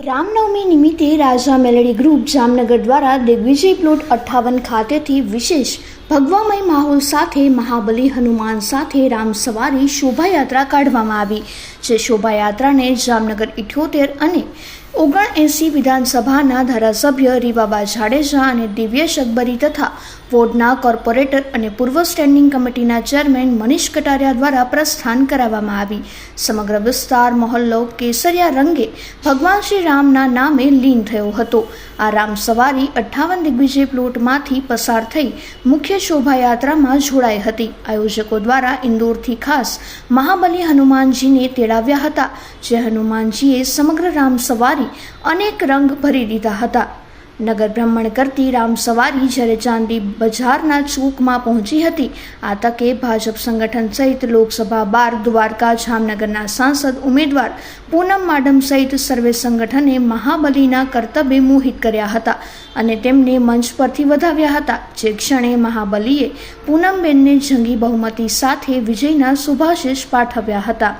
રામનવમી નિમિત્તે રાજા melody group Jamnagar દ્વારા Digvijay plot અઠ્ઠાવન ખાતેથી વિશેષ ભગવામય માહોલ સાથે મહાબલી હનુમાન સાથે રામ સવારી શોભાયાત્રા કાઢવામાં આવી, જે શોભાયાત્રાને જામનગર ઇઠ્યોતેર અને ઓગણએંસી વિધાનસભાના ધારાસભ્ય રીવાબા જાડેજા અને દિવ્યેશ અકબરી તથા વોર્ડના કોર્પોરેટર અને પૂર્વ સ્ટેન્ડિંગ કમિટીના ચેરમેન મનીષ કટારિયા દ્વારા પ્રસ્થાન કરાવવામાં આવી. સમગ્ર વિસ્તાર, મહોલ્લો, કેસરિયા રંગે ભગવાન શ્રી રામના નામે લીન થયો હતો. આ રામ સવારી અઠ્ઠાવન દિગ્વિજય પ્લોટમાંથી પસાર થઈ મુખ્ય શોભાયાત્રામાં જોડાઈ હતી. આયોજકો દ્વારા ઇન્દોરથી ખાસ મહાબલી હનુમાનજીને તેડાવ્યા હતા, જે હનુમાનજીએ સમગ્ર રામ સવારી અનેક રંગ ભરી દીધા હતા. નગર ભ્રમણ કરતી રામ સવારી જ્યારે ચાંદી બજારના ચૂકમાં પહોંચી હતી, આ તકે ભાજપ સંગઠન સહિત લોકસભા બાર, દ્વારકા, જામનગરના સાંસદ, ઉમેદવાર, પૂનમ માડમ સહિત સર્વે સંગઠને મહાબલીના કર્તવ્ય મોહિત કર્યા હતા અને તેમને મંચ પરથી વધાવ્યા હતા. જે ક્ષણે મહાબલીએ પૂનમબેનને જંગી બહુમતી સાથે વિજયના શુભાશીષ પાઠવ્યા હતા.